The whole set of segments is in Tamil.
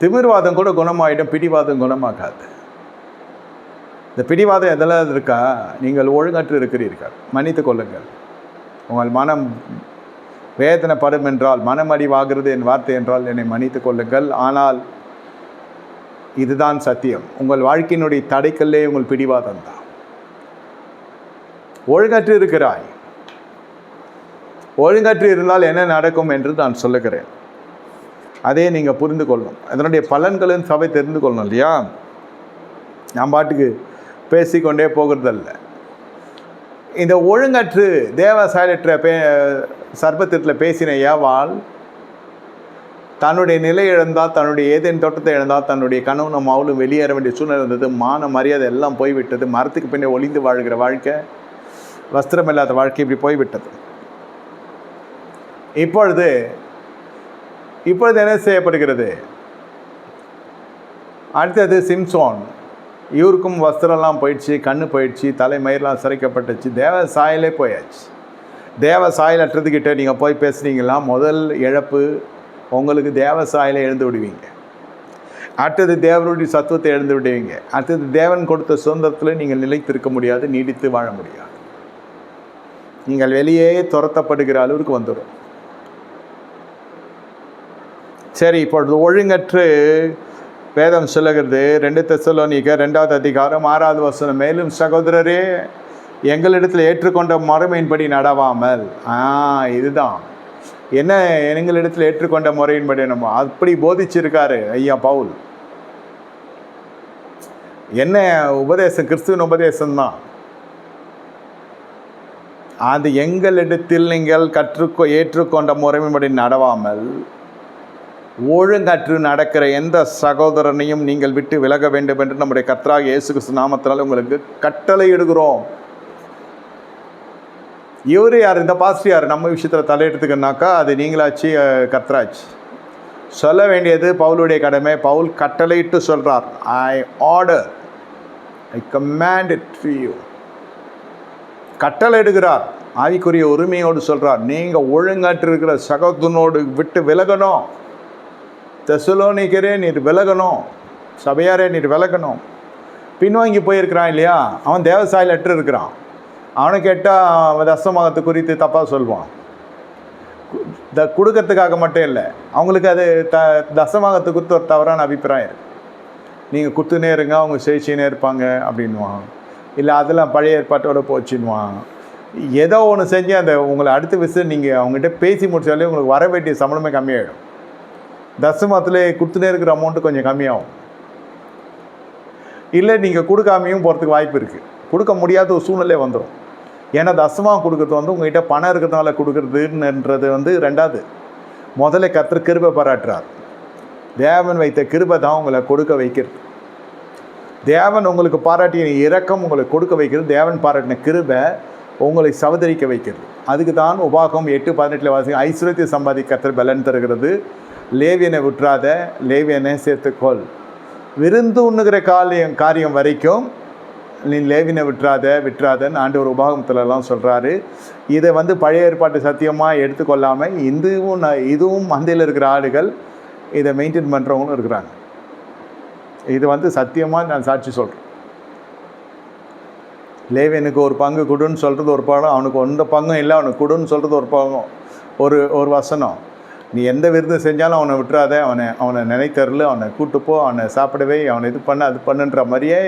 திமிர்வாதம் கூட குணமாயிடும் பிடிவாதம் குணமாகாது. இந்த பிடிவாதம் எதெல்லாம் இருக்கா? நீங்கள் ஒழுங்கற்று இருக்கிறீர்கள். மன்னித்து கொள்ளுங்கள். உங்கள் மனம் வேதனைப்படும் என்றால் மனமடிவாகிறது என் வார்த்தை என்றால் என்னை மன்னித்து கொள்ளுங்கள். ஆனால் இதுதான் சத்தியம். உங்கள் வாழ்க்கையினுடைய தடைக்கல்லே உங்கள் பிடிவாதம் தான். ஒழுங்கற்று இருக்கிறாய். ஒழுங்கற்று இருந்தால் என்ன நடக்கும் என்று நான் சொல்லுகிறேன். அதே நீங்கள் புரிந்து கொள்ளணும். அதனுடைய பலன்களும் சபை தெரிந்து கொள்ளணும் இல்லையா? நான் பாட்டுக்கு பேசிக்கொண்டே போகிறதல்ல. இந்த ஒழுங்கற்று தேவ சாயலற்ற பே சர்பத்திரத்தில் பேசின ஏவாள் தன்னுடைய நிலை இழந்தால் தன்னுடைய ஏதேன் தோட்டத்தை இழந்தால் தன்னுடைய கணவனும் அவளும் வெளியேற வேண்டிய சூழ்நிலை இருந்தது. மான மரியாதை எல்லாம் போய்விட்டது. மரத்துக்கு பின்னே ஒளிந்து வாழ்கிற வாழ்க்கை வஸ்திரம் இல்லாத வாழ்க்கை இப்படி போய்விட்டது. இப்பொழுது இப்பொழுது என்ன செய்யப்படுகிறது? அடுத்தது சிம்சோன். இவருக்கும் வஸ்திரம்லாம் போயிடுச்சு கண்ணு போயிடுச்சு தலைமயிரெலாம் சிறைக்கப்பட்டுச்சு தேவ சாயலே போயாச்சு. தேவ சாயல் அற்றதுக்கிட்ட நீங்கள் போய் பேசுனீங்கன்னா முதல் இழப்பு உங்களுக்கு தேவ சாயலை எழுந்து விடுவீங்க. அடுத்தது தேவனுடைய சத்துவத்தை எழுந்து விடுவீங்க. அடுத்தது தேவன் கொடுத்த சுதந்திரத்தில் நீங்கள் நிலைத்திருக்க முடியாது நீடித்து வாழ முடியாது. நீங்கள் வெளியே துரத்தப்படுகிற அளவுக்கு வந்துடும் சரி இப்பொழுது ஒழுங்கற்று வேதம் சொல்லுகிறது. ரெண்டு தெசலோனிக்க ரெண்டாவது அதிகாரம் ஆறாவது வசனம். மேலும் சகோதரரே எங்களிடத்தில் ஏற்றுக்கொண்ட முறைமையின்படி நடவாமல். ஆ இதுதான். என்ன எங்களிடத்தில் ஏற்றுக்கொண்ட முறையின்படி நம்ம அப்படி போதிச்சிருக்காரு ஐயா பவுல். என்ன உபதேசம்? கிறிஸ்துவின் உபதேசம் தான் அது எங்களிடத்தில் நீங்கள் கற்றுக்கொ ஏற்றுக்கொண்ட முறைமைப்படி நடவாமல் ஒழுங்கற்று நடக்கிற எந்த சகோதரனையும் நீங்கள் விட்டு விலக வேண்டும் என்று நம்முடைய கத்ராக இயேசு கிறிஸ்து நாமத்தினால் உங்களுக்கு கட்டளை இடுகிறோம். இவர் யார்? இந்த பாஸ்டர் யார்? நம்ம விஷயத்தில் தலையெடுத்துக்கனாக்கா அது நீங்களாச்சு கத்ராச்சு சொல்ல வேண்டியது பவுலுடைய கடமை. பவுல் கட்டளையிட்டு சொல்கிறார் I order I command it to you கட்டளை எடுக்கிறார் ஆவிக்குரிய உரிமையோடு சொல்கிறார் நீங்கள் ஒழுங்காற்று இருக்கிற சகோதரனோடு விட்டு விலகணும். தெசலோனிக்கரே நீர் விலகணும். சபையாரே நீர் விலகணும். பின்வாங்கி போயிருக்கிறான் இல்லையா? அவன் தேவசாயில் லெட்டர் இருக்கிறான். அவனை கேட்டால் தசமாகத்தை குறித்து தப்பாக சொல்லுவான். த கொடுக்கறதுக்காக மட்டும் இல்லை அவங்களுக்கு அது த தசமாகத்தை குறித்து ஒரு தவறான அபிப்பிராயம் நீங்கள் கொடுத்துனே இருங்க அவங்க சேச்சினே இருப்பாங்க அப்படின்வான் இல்லை அதெல்லாம் பழைய ஏற்பாட்டோட போச்சுன்னுவான். ஏதோ ஒன்று செஞ்சு அந்த உங்களை அடுத்த விஷயம் நீங்கள் அவங்ககிட்ட பேசி முடிச்சாலே உங்களுக்கு வர வேண்டிய சம்பளமே கம்மியாகிடும் தசமத்தில் கொடுத்துட்டே இருக்கிற அமௌண்ட்டு கொஞ்சம் கம்மியாகும். இல்லை நீங்கள் கொடுக்காமையும் போகிறதுக்கு வாய்ப்பு இருக்குது கொடுக்க முடியாத ஒரு சூழ்நிலை வந்துடும் ஏன்னா தசமாக கொடுக்கறது வந்து உங்ககிட்ட பணம் இருக்கிறதுனால கொடுக்குறதுன்றது வந்து ரெண்டாவது. முதல்ல கர்த்தர் கிருபை பாராட்டுறார். தேவன் வைத்த கிருபை தான் உங்களை கொடுக்க வைக்கிறது. தேவன் உங்களுக்கு பாராட்டிய இரக்கம் உங்களை கொடுக்க வைக்கிறது. தேவன் பாராட்டின கிருபை உங்களை சவதரிக்க வைக்கிறது. அதுக்கு தான் உபாகம் எட்டு பதினெட்டில் வாசி ஐஸ்வர்யத்தை சம்பாதி கத்திர பலன் தருகிறது. லேவியனை விட்டுறாத லேவியனை சேர்த்துக்கொள். விருந்து உண்ணுகிற காரியம் காரியம் வரைக்கும் நீ லேவினை விட்டுறாத விட்டுறாதன்னு ஆண்டவர் உபாகமத்துலலாம் சொல்கிறாரு இதை வந்து பழைய ஏற்பாட்டு சத்தியமாக எடுத்துக்கொள்ளாமல் இதுவும் இதுவும் மந்தையில் இருக்கிற ஆளுகள் இதை மெயின்டைன் பண்ணுறவங்களும் இருக்கிறாங்க. இது வந்து சத்தியமாக நான் சாட்சி சொல்கிறேன் லேவியனுக்கு ஒரு பங்கு கொடுன்னு சொல்கிறது ஒரு பழம் அவனுக்கு எந்த பங்கும் இல்லை அவனுக்கு கொடுன்னு சொல்கிறது ஒரு பழம் ஒரு ஒரு வசனம். நீ எந்த விருது செஞ்சாலும் அவனை விட்டுறாத அவனை அவனை நினைத்தரல அவனை கூட்டுப்போ அவனை சாப்பிடவே அவனை இது பண்ண அது பண்ணுன்ற மாதிரியே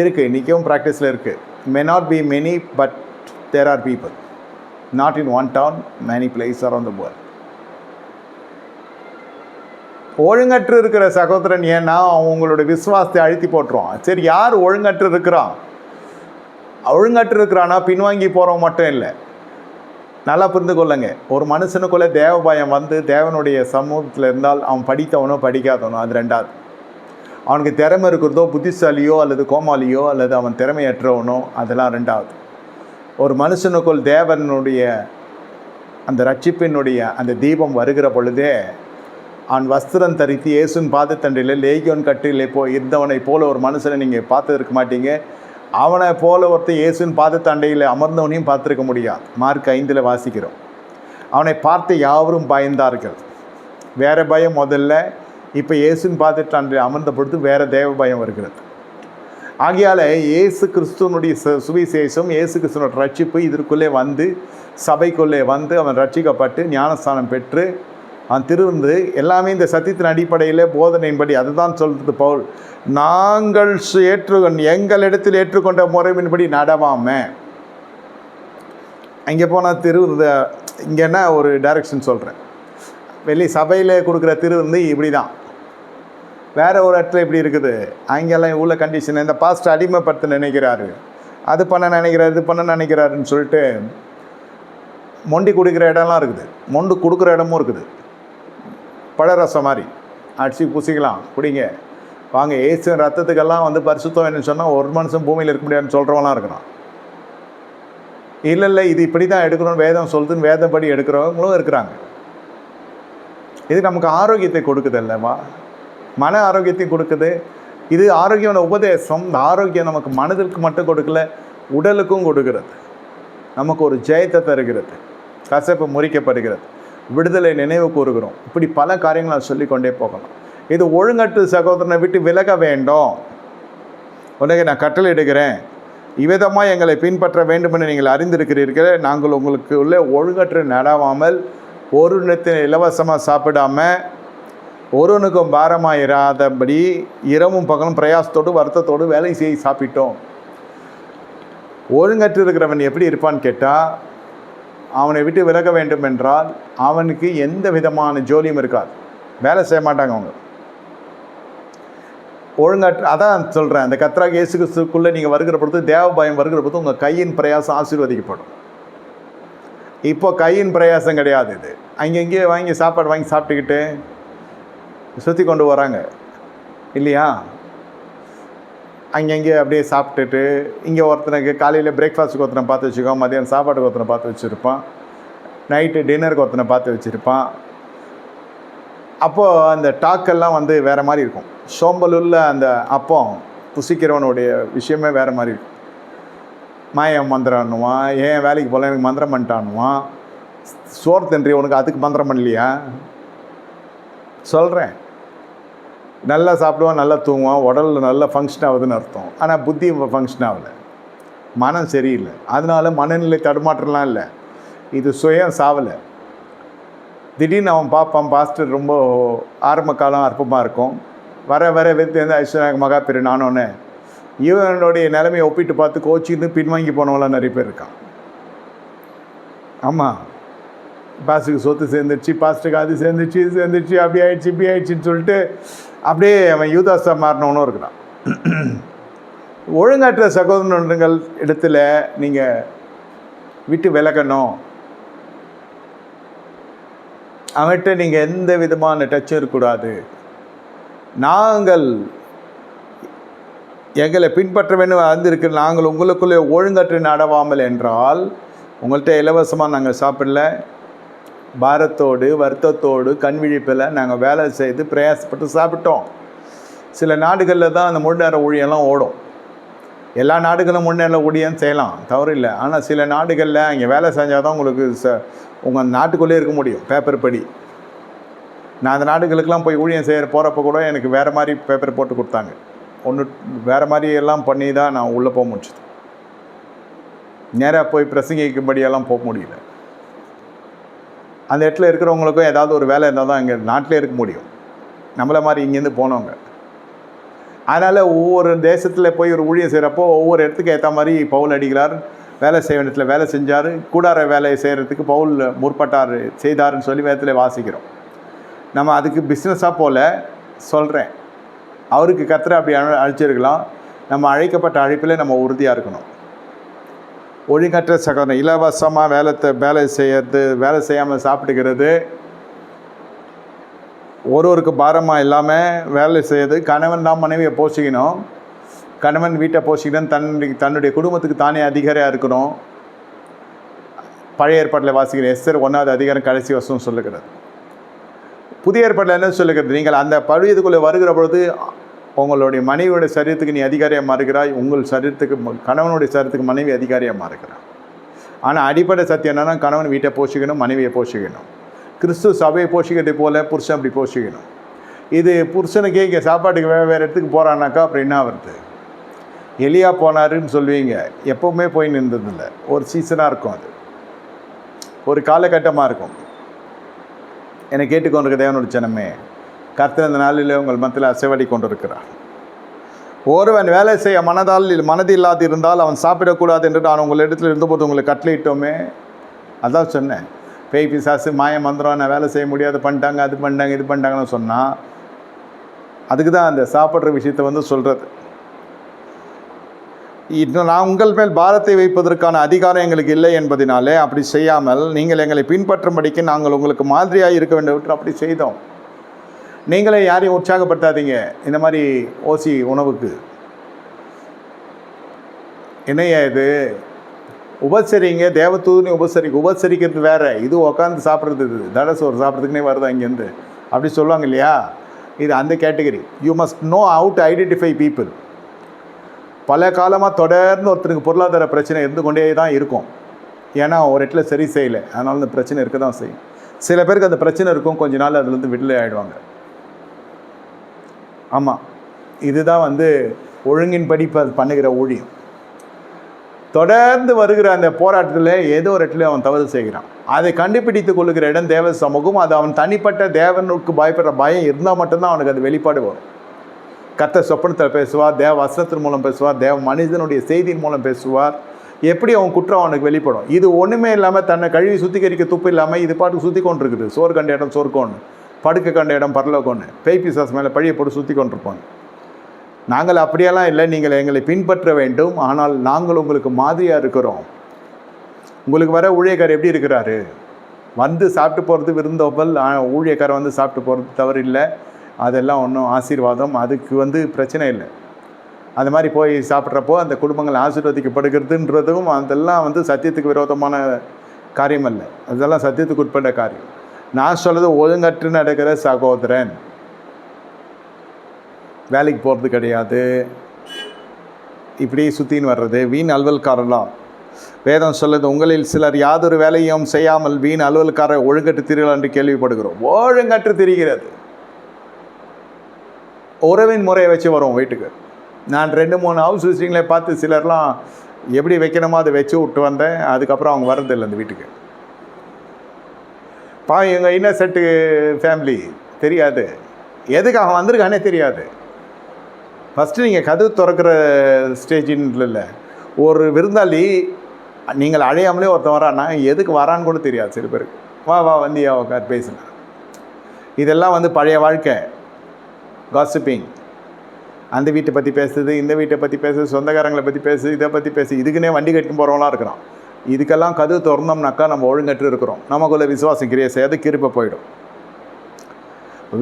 இருக்குது இன்றைக்கும் ப்ராக்டிஸில் இருக்குது may not be many but there are people not in one town many place around the world ஒழுங்கற்று இருக்கிற சகோதரன் ஏன்னா அவங்களோட விசுவாசத்தை அழுத்தி போட்டுருவான். சரி யார் ஒழுங்கற்று இருக்கிறான்? ஒழுங்கற்று இருக்கிறானா? பின்வாங்கி போகிறவன் மட்டும் இல்லை. நல்லா புரிந்து கொள்ளுங்க ஒரு மனுஷனுக்குள்ளே தேவ பயம் வந்து தேவனுடைய சமூகத்தில் இருந்தால் அவன் படித்தவனோ படிக்காதவனோ அது ரெண்டாவது. அவனுக்கு திறமை இருக்கிறதோ புத்திசாலியோ அல்லது கோமாளியோ அல்லது அவன் திறமையற்றவனோ அதெல்லாம் ரெண்டாவது. ஒரு மனுஷனுக்குள் தேவனுடைய அந்த ரட்சிப்பினுடைய அந்த தீபம் வருகிற பொழுதே அவன் வஸ்திரம் தரித்து இயேசுன் பாதத்தண்டையில் லேகியோன் கட்டிலே போ இருந்தவனை போல ஒரு மனுஷனை நீங்கள் பார்த்துருக்க மாட்டீங்க. அவனை போல ஒருத்தன் இயேசுவின் பாதத்தண்டையில் அமர்ந்தவனையும் பார்த்துருக்க முடியாது. மார்க் ஐந்தில் வாசிக்கிறோம். அவனை பார்த்து யாவரும் பயந்தார்கள். வேற பயம் முதல்ல இப்போ இயேசுன்னு பார்த்துட்டு அன்று அமர்ந்த பொழுது வேறு தேவ பயம் வருகிறது. ஆகையால் இயேசு கிறிஸ்துவனுடைய சுவிசேஷம் இயேசு கிறிஸ்துவனோட ரட்சிப்பு இதற்குள்ளே வந்து சபைக்குள்ளே வந்து அவன் ரட்சிக்கப்பட்டு ஞானஸ்தானம் பெற்று அவன் திருந்து எல்லாமே இந்த சத்தியத்தின் அடிப்படையில் போதனையின்படி அதுதான் சொல்கிறது பவுல். நாங்கள் சு- ஏற்று எங்களிடத்தில் ஏற்றுக்கொண்ட முறையின்படி நடவாம. அங்கே போனால் திரு இங்கன்னா ஒரு டைரக்ஷன் சொல்கிறேன் வெளி சபையில் கொடுக்குற திருவிருந்து இப்படி தான் வேற ஒரு இடத்துல இப்படி இருக்குது. அங்கெல்லாம் உள்ள கண்டிஷன் இந்த பாஸ்ட் அடிமைப்படுத்த நினைக்கிறாரு. அது பண்ண நினைக்கிறாரு இது பண்ண நினைக்கிறாருன்னு சொல்லிட்டு மொண்டி கொடுக்குற இடம்லாம் இருக்குது. மொண்டு கொடுக்குற இடமும் இருக்குது. பழரசம் மாதிரி அடிச்சு பூசிக்கலாம். குடிங்க. வாங்க ஏசு ரத்தத்துக்கெல்லாம் வந்து பரிசுத்தம் என்னன்னு சொன்னால் ஒரு மனுஷன் பூமியில் இருக்க முடியாதுன்னு சொல்கிறவங்களாம் இருக்கிறான் இல்லை இல்லை இது இப்படி தான் எடுக்கணும் வேதம் சொல்லுதுன்னு வேதப்படி எடுக்கிறவங்களும் இருக்கிறாங்க. இது நமக்கு ஆரோக்கியத்தை கொடுக்குது இல்லைம்மா மன ஆரோக்கியத்தையும் கொடுக்குது. இது ஆரோக்கியமான உபதேசம். இந்த ஆரோக்கியம் நமக்கு மனதிற்கு மட்டும் கொடுக்கல உடலுக்கும் கொடுக்கிறது. நமக்கு ஒரு ஜெயத்தை தருகிறது. கசப்பு முறிக்கப்படுகிறது. விடுதலை நினைவு கூறுகிறோம். இப்படி பல காரியங்களை நான் சொல்லிக்கொண்டே போகலாம். இது ஒழுங்கற்று சகோதரனை விட்டு விலக வேண்டும். உலகை நான் கட்டளையிடுகிறேன் இவ்விதமாக எங்களை பின்பற்ற வேண்டுமென நீங்கள் அறிந்திருக்கிறீர்கள் நாங்கள் உங்களுக்கு உள்ள ஒழுங்கற்று நடவாமல் ஒரு நேரத்தில் இலவசமாக சாப்பிடாம ஒருவனுக்கும் பாரமாக இராதபடி இரவும் பகலும் பிரயாசத்தோடு வருத்தத்தோடு வேலை செய்ய சாப்பிட்டோம். ஒழுங்கற்று இருக்கிறவன் எப்படி இருப்பான்னு கேட்டால் அவனை விட்டு விலக வேண்டும் என்றால் அவனுக்கு எந்த விதமான ஜோலியும் இருக்காது. வேலை செய்ய மாட்டாங்க அவங்க. ஒழுங்கற்று அதான் சொல்கிறேன் அந்த கத்ரா இயேசு கிறிஸ்துக்குள்ளே நீங்கள் வருகிற பொழுது தேவ பயம் வருகிற பொழுது உங்கள் கையின் பிரயாசம் ஆசீர்வதிக்கப்படும். இப்போ கையின் பிரயாசம் கிடையாது இது. அங்கங்கேயே வாங்கி சாப்பாடு வாங்கி சாப்பிட்டுக்கிட்டு சுற்றி கொண்டு வராங்க. இல்லையா? அங்கங்கே அப்படியே சாப்பிட்டுட்டு இங்கே ஒருத்தனுக்கு காலையில் பிரேக்ஃபாஸ்ட்டுக்கு ஒருத்தனை பார்த்து வச்சுக்கோம் மதியானம் சாப்பாட்டுக்கு ஒருத்தனை பார்த்து வச்சுருப்பான். நைட்டு டின்னருக்கு ஒருத்தனை பார்த்து வச்சுருப்பான். அப்போது அந்த டாக்கெல்லாம் வந்து வேறு மாதிரி இருக்கும். சோம்பலுள்ள அந்த அப்பம் புசிக்கிறவனுடைய விஷயமே வேறு மாதிரி இருக்கும். மாயம் மந்திரம்னுவான்? ஏன் வேலைக்கு போகல? எனக்கு மந்திரம் பண்ணிட்டானுவான் சோறு தின்றி உனக்கு அதுக்கு மந்திரம் பண்ணலையா? சொல்கிறேன் நல்லா சாப்பிடுவான் நல்லா தூங்குவான் உடலில் நல்லா ஃபங்க்ஷன் ஆகுதுன்னு அர்த்தம். ஆனால் புத்தி ஃபங்க்ஷன் ஆகலை. மனம் சரியில்லை. அதனால மனநிலை தடுமாற்றலாம் இல்லை. இது சுயம் சாவலை. திடீர்னு அவன் பார்ப்பான் பாஸ்டர் ரொம்ப ஆரம்ப காலம் அற்பமாக இருக்கும். வர வர வித்து வந்து ஐஸ்வர்யா மகா பெரு நானோன்னு இவனுடைய நிலைமையை ஒப்பிட்டு பார்த்து கோச்சின்னு பின்வாங்கி போனவங்களாம் நிறைய பேர் இருக்கான். ஆமாம் பாஸ்டருக்கு சொத்து சேர்ந்துருச்சு பாஸ்டருக்கு அது சேர்ந்துச்சு இது சேர்ந்துச்சு அப்படி ஆயிடுச்சு இப்படி ஆயிடுச்சுன்னு சொல்லிட்டு அப்படியே அவன் யூதாசா மாறினவனும் இருக்கிறான். ஒழுங்காற்ற சகோதரங்கள் இடத்துல நீங்கள் விட்டு விலகணும். அவன்கிட்ட நீங்கள் எந்த விதமான டச்சும் இருக்கக்கூடாது. நாங்கள் எங்களை பின்பற்ற வேண்டும் அறிந்திருக்கு நாங்கள் உங்களுக்குள்ளே ஒழுங்கற்று நடவாமல் என்றால் உங்கள்கிட்ட இலவசமாக நாங்கள் சாப்பிடல பாரத்தோடு வருத்தத்தோடு கண் விழிப்பில் நாங்கள் வேலை செய்து பிரயாசப்பட்டு சாப்பிட்டோம். சில நாடுகளில் தான் அந்த முழு நேர ஊழியெல்லாம் ஓடும். எல்லா நாடுகளும் முழு நேர ஊழியம் செய்யலாம் தவறு இல்லை. ஆனால் சில நாடுகளில் இங்கே வேலை செஞ்சால் தான் உங்களுக்கு ச உங்கள் நாட்டுக்குள்ளே இருக்க முடியும் பேப்பர் படி. நான் அந்த நாடுகளுக்கெல்லாம் போய் ஊழியம் செய்கிற போகிறப்ப கூட எனக்கு வேறு மாதிரி பேப்பர் போட்டு கொடுத்தாங்க. ஒன்று வேறு மாதிரி எல்லாம் பண்ணி தான் நான் உள்ளே போக முடிச்சது நேராக போய் பிரசங்கிக்கும்படியெல்லாம் போக முடியல. அந்த இடத்துல இருக்கிறவங்களுக்கும் ஏதாவது ஒரு வேலை இருந்தால் தான் இங்கே நாட்டிலே இருக்க முடியும். நம்மளை மாதிரி இங்கேருந்து போனவங்க. அதனால் ஒவ்வொரு தேசத்தில் போய் ஒரு ஊழியம் செய்கிறப்போ ஒவ்வொரு இடத்துக்கு ஏற்ற மாதிரி பவுல் அடிக்கிறார் வேலை செய்ய வேண்டியத்துல வேலை செஞ்சார் கூடார வேலையை செய்கிறதுக்கு பவுல் முற்பட்டார் செய்தாருன்னு சொல்லி வேதத்தில் வாசிக்கிறோம். நம்ம அதுக்கு பிஸ்னஸாக போல சொல்கிறேன் அவருக்கு கத்திர அப்படி அழைச்சிருக்கலாம். நம்ம அழைக்கப்பட்ட அழைப்பில் நம்ம உறுதியாக இருக்கணும். ஒழுங்கற்ற சகோதரன் இலவசமாக வேலை வேலை செய்யறது வேலை செய்யாமல் சாப்பிட்டுக்கிறது. ஒருவருக்கு பாரமாக இல்லாமல் வேலை செய்யறது. கணவன் தான் மனைவியை போஷிக்கணும். கணவன் வீட்டை போஷிக்கணும் தன்னுடைய தன்னுடைய குடும்பத்துக்கு தானே அதிகாரியாக இருக்கணும். பழைய ஏற்பாட்டில் வாசிக்கிற எஸ்தர் ஒன்றாவது அதிகாரம் கடைசி வருஷம் சொல்லுகிறது. புதிய ஏற்பாட்டில் என்ன சொல்லுகிறது? நீங்கள் அந்த பழுதுக்குள்ளே வருகிற பொழுது உங்களுடைய மனைவியோட சரீரத்துக்கு நீ அதிகாரியாக மாறுகிறாய் உங்கள் சரீரத்துக்கு கணவனுடைய சரீரத்துக்கு மனைவி அதிகாரியாக மாறுகிறார் ஆனால் அடிப்படை சத்தியம் என்னென்னா கணவன் வீட்டை போஷிக்கணும் மனைவியை போஷிக்கணும். கிறிஸ்து சபையை போஷிக்கிறதை போல புருஷன் அப்படி போஷிக்கணும். இது புருஷனுக்கே இங்கே சாப்பாட்டுக்கு வேறு வேறு இடத்துக்கு போகிறானாக்கா அப்புறம் என்ன வருது எலியா போனாருன்னு சொல்லுவீங்க. எப்போவுமே போய் நின்றதில்லை. ஒரு சீசனாக இருக்கும் அது. ஒரு காலகட்டமாக இருக்கும். என்னை கேட்டுக்கொண்டிருக்க தேவனோட ஜனமே கர்த்தர் அந்த நாளில் உங்கள் மத்தியில் அசைவடி கொண்டிருக்கிறார். ஒருவன் வேலை செய்ய மனதால் மனதில்லாது இருந்தால் அவன் சாப்பிடக்கூடாது என்று நான் உங்கள் இடத்துல இருந்தபோது உங்களை கட்டளையிட்டோமே. அதான் சொன்னேன். பேய் பிசாசு மாய மந்திரம் நான் வேலை செய்ய முடியாது பண்ணிட்டாங்க அது பண்ணிட்டாங்க இது பண்ணிட்டாங்கன்னு சொன்னால் அதுக்கு தான் அந்த சாப்பிட்ற விஷயத்தை வந்து சொல்கிறது இன்னும் நான் உங்கள் மேல் பாரத்தை வைப்பதற்கான அதிகாரம் எங்களுக்கு இல்லை என்பதினாலே அப்படி செய்யாமல் நீங்கள் எங்களை பின்பற்றும்படிக்கு நாங்கள் உங்களுக்கு மாதிரியாக இருக்க வேண்டும் என்று அப்படி செய்தோம். நீங்களே யாரையும் உற்சாகப்படுத்தாதீங்க. இந்த மாதிரி ஓசி உணவுக்கு. என்னையா இது? உபசரிங்க தேவதூதனை உபசரிக்க உபசரிக்கிறது வேற. இது உட்காந்து சாப்பிட்றது இது. தடசோறு சாப்பிட்றதுக்குனே வருதா இங்கேருந்து? அப்படி சொல்லுவாங்க இல்லையா? இது அந்த category. You must know how to identify people பல காலமாக தொடர்ந்து ஒருத்தருக்கு பொருளாதார பிரச்சனை இருந்து கொண்டே தான் இருக்கும். ஏன்னா ஒரு இடத்துல சரி செய்யலை. அதனால அந்த பிரச்சனை இருக்க தான் செய்யும். சில பேருக்கு அந்த பிரச்சனை இருக்கும். கொஞ்ச நாள் அதுலேருந்து விடுதலை ஆகிடுவாங்க ஆமாம் இதுதான் வந்து ஒழுங்கின்படி ப- பண்ணுகிற ஊழியம். தொடர்ந்து வருகிற அந்த போராட்டத்தில் ஏதோ ஒரு இடத்துல அவன் தவறு செய்கிறான். அதை கண்டுபிடித்து கொள்ளுகிற இடம் தேவ சமூகம் அது அவன் தனிப்பட்ட தேவனுக்கு பயப்படுற பயம் இருந்தால் மட்டும்தான் அவனுக்கு அது வெளிப்பாடு வரும். கத்த சொப்பனத்தில் பேசுவார் தேவ வசனத்தின் மூலம் பேசுவார் தேவ மனிதனுடைய செய்தியின் மூலம் பேசுவார். எப்படி அவன் குற்றம் அவனுக்கு வெளிப்படும்? இது ஒன்றுமே இல்லாமல் தன்னை கழுவி சுத்திகரிக்க துப்பு இல்லாமல் இது பாட்டுக்கு சுற்றி கொண்டிருக்குது. சோறு கண்ட இடம் சோறுக்கோன்னு. படுக்க கண்ட இடம் பரலோகம்னு. பேய் பிசாஸ் மேலே பழிய போட்டு சுற்றி கொண்டிருப்பாங்க. நாங்கள் அப்படியெல்லாம் இல்லை நீங்கள் எங்களை பின்பற்ற வேண்டும். ஆனால் நாங்கள் உங்களுக்கு மாதிரியாக இருக்கிறோம். உங்களுக்கு வர ஊழியக்கார் எப்படி இருக்கிறாரு? வந்து சாப்பிட்டு போகிறது விருந்தோம்பல் ஆ, ஊழியக்காரர் வந்து சாப்பிட்டு போகிறது தவறு இல்லை அதெல்லாம் ஒன்றும் ஆசீர்வாதம். அதுக்கு வந்து பிரச்சனை இல்லை. அந்த மாதிரி போய் சாப்பிட்றப்போ அந்த குடும்பங்கள் ஆசீர்வதிக்கப்படுகிறதுன்றதும் அதெல்லாம் வந்து சத்தியத்துக்கு விரோதமான காரியம் அல்ல. அதெல்லாம் சத்தியத்துக்கு உட்பட்ட காரியம். நான் சொல்கிறது ஒழுங்கற்று நடக்கிற சகோதரன். வேலைக்கு போகிறது கிடையாது. இப்படி சுற்றின்னு வர்றது வீண் அலுவல்காரலாம் வேதம் சொல்லுது உங்களில் சிலர் யாதொரு வேலையும் செய்யாமல் வீண் அலுவல்கார ஒழுங்கற்று திரிகள் என்று கேள்விப்படுகிறோம். ஒழுங்கற்று திரிகிறது. உறவின் முறையை வச்சு வரும் வீட்டுக்கு. நான் ரெண்டு மூணு ஹவுஸ் விசிட்டிங்களே பார்த்து சிலர்லாம் எப்படி வைக்கணுமோ அதை வச்சு விட்டு வந்தேன். அதுக்கப்புறம் அவங்க வர்றதில்லை அந்த வீட்டுக்கு. பா எங்கள் இன்னசெட்டு ஃபேமிலி தெரியாது. எதுக்கு அவன் வந்திருக்கானே தெரியாது. ஃபஸ்ட்டு நீங்கள் கதவு திறக்கிற ஸ்டேஜின்னு இல்லை ஒரு விருந்தாளி நீங்கள் அழையாமலே ஒருத்தன் வரான்னா எதுக்கு வரான்னு கூட தெரியாது சில பேருக்கு. வா வா வந்தியா உட்கார் பேசுங்க. இதெல்லாம் வந்து பழைய வாழ்க்கை. காசிப்பிங் அந்த வீட்டை பற்றி பேசுது இந்த வீட்டை பற்றி பேசுது சொந்தக்காரங்களை பற்றி பேசுது இதை பற்றி பேசு இதுக்குன்னே வண்டி கட்டின்னு போகிறவங்களாம் இருக்கிறான். இதுக்கெல்லாம் கதவு திறந்தோம்னாக்கா நம்ம ஒழுங்கற்று இருக்கிறோம். நமக்குள்ள விசுவாசம் கிரியை செய்யாது கிருப்பை போயிடும்.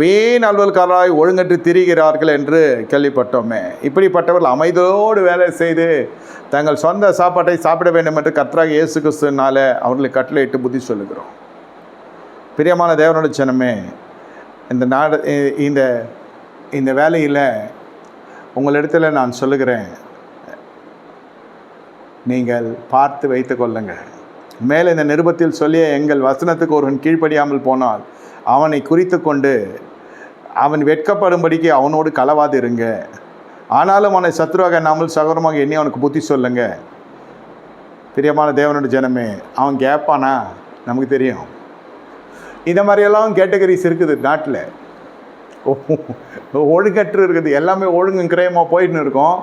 வீண் அலுவல்காராய் ஒழுங்கற்று திரிகிறார்கள் என்று கேள்விப்பட்டோமே. இப்படிப்பட்டவர்கள் அமைதியோடு வேலை செய்து தங்கள் சொந்த சாப்பாட்டை சாப்பிட வேண்டும் என்று கர்த்தராக இயேசு கிறிஸ்துனால அவர்களுக்கு கட்டளையிட்டு புத்தி சொல்லுகிறோம். பிரியமான தேவனோட ஜனமே இந்த நாட இந்த இந்த வேலையில் உங்களிடத்தில் நான் சொல்லுகிறேன் நீங்கள் பார்த்து வைத்து கொள்ளுங்கள். மேலே இந்த நிருபத்தில் சொல்லிய எங்கள் வசனத்துக்கு ஒருவன் கீழ்ப்படியாமல் போனால் அவனை குறித்து கொண்டு அவன் வெட்கப்படும்படிக்கு அவனோடு கலவாது இருங்க. ஆனாலும் அவனை சத்ருவாக நாமல் சகரமாக எண்ணி அவனுக்கு புத்தி சொல்லுங்க. பிரியமான தேவனோட ஜனமே அவன் கேட்பானா நமக்கு தெரியும். இந்த மாதிரியெல்லாம் கேட்டகரிஸ் இருக்குது நாட்டில். ஒழுங்கற்று இருக்குது. எல்லாமே ஒழுங்கு கிரயமாக போயின்னு இருக்கோம்.